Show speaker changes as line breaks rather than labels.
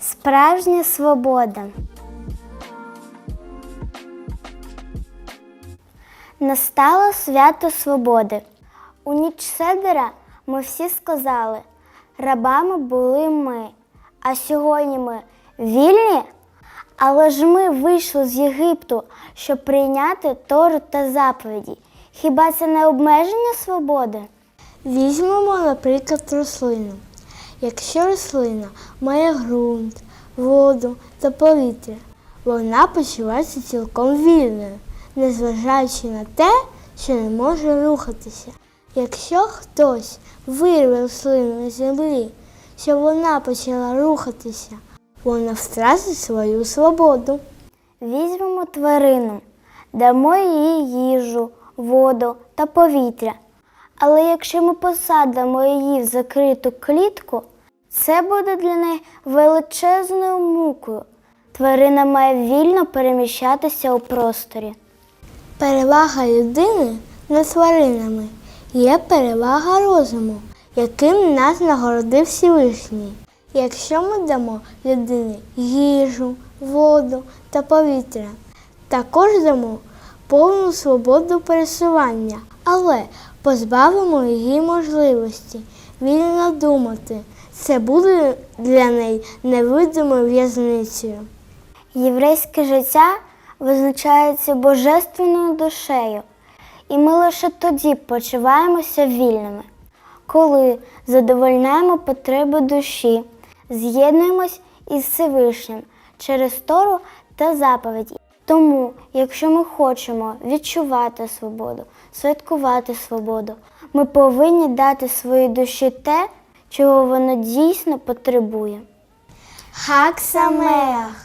Справжня свобода. Настало свято свободи. У ніч Седера ми всі сказали, рабами були ми, а сьогодні ми вільні. Але ж ми вийшли з Єгипту, щоб прийняти Тору та заповіді. Хіба це не обмеження свободи?
Візьмемо, наприклад, рослину. Якщо рослина має ґрунт, воду та повітря, вона почувається цілком вільною, незважаючи на те, що не може рухатися. Якщо хтось вирве рослину з землі, щоб вона почала рухатися, вона втратить свою свободу.
Візьмемо тварину, дамо їй їжу, воду та повітря. Але якщо ми посадимо її в закриту клітку, це буде для неї величезною мукою. Тварина має вільно переміщатися у просторі.
Перевага людини над тваринами є перевага розуму, яким нас нагородив Всевишній. Якщо ми дамо людині їжу, воду та повітря, також дамо повну свободу пересування, але позбавимо її можливості вільно думати. Це буде для неї невидимою в'язницею.
Єврейське життя визначається божественною душею, і ми лише тоді почуваємося вільними, коли задовольняємо потреби душі, з'єднуємось із Всевишнім через Тору та заповіді. Тому, якщо ми хочемо відчувати свободу, святкувати свободу, ми повинні дати своїй душі те, чого вона дійсно потребує.
Хак Самеах!